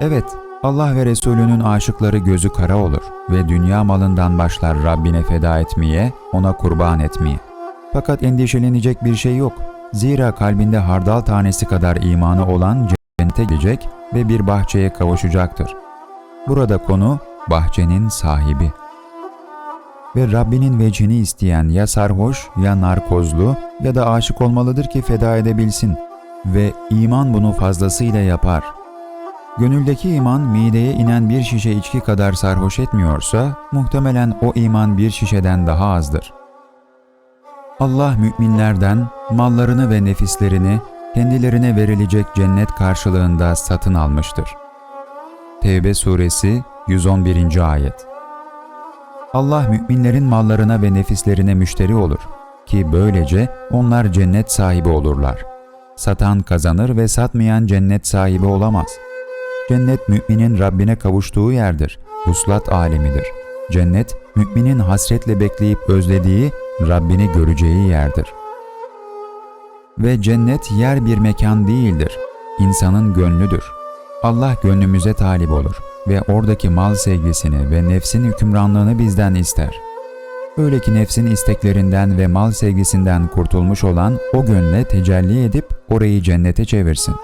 Evet, Allah ve Resulünün aşıkları gözü kara olur ve dünya malından başlar Rabbine feda etmeye, ona kurban etmeye. Fakat endişelenecek bir şey yok. Zira kalbinde hardal tanesi kadar imanı olan cennete gelecek ve bir bahçeye kavuşacaktır. Burada konu bahçenin sahibi. Ve Rabbinin vecihini isteyen ya sarhoş ya narkozlu ya da aşık olmalıdır ki feda edebilsin ve iman bunu fazlasıyla yapar. Gönüldeki iman mideye inen bir şişe içki kadar sarhoş etmiyorsa muhtemelen o iman bir şişeden daha azdır. Allah müminlerden mallarını ve nefislerini kendilerine verilecek cennet karşılığında satın almıştır. Tevbe suresi 111. ayet Allah müminlerin mallarına ve nefislerine müşteri olur ki böylece onlar cennet sahibi olurlar. Satan kazanır ve satmayan cennet sahibi olamaz. Cennet müminin Rabbine kavuştuğu yerdir. Huslat alemidir. Cennet müminin hasretle bekleyip özlediği Rabbini göreceği yerdir. Ve cennet yer bir mekan değildir. İnsanın gönlüdür. Allah gönlümüze talip olur ve oradaki mal sevgisini ve nefsin hükümranlığını bizden ister. Öyle ki nefsin isteklerinden ve mal sevgisinden kurtulmuş olan o gönle tecelli edip orayı cennete çevirsin.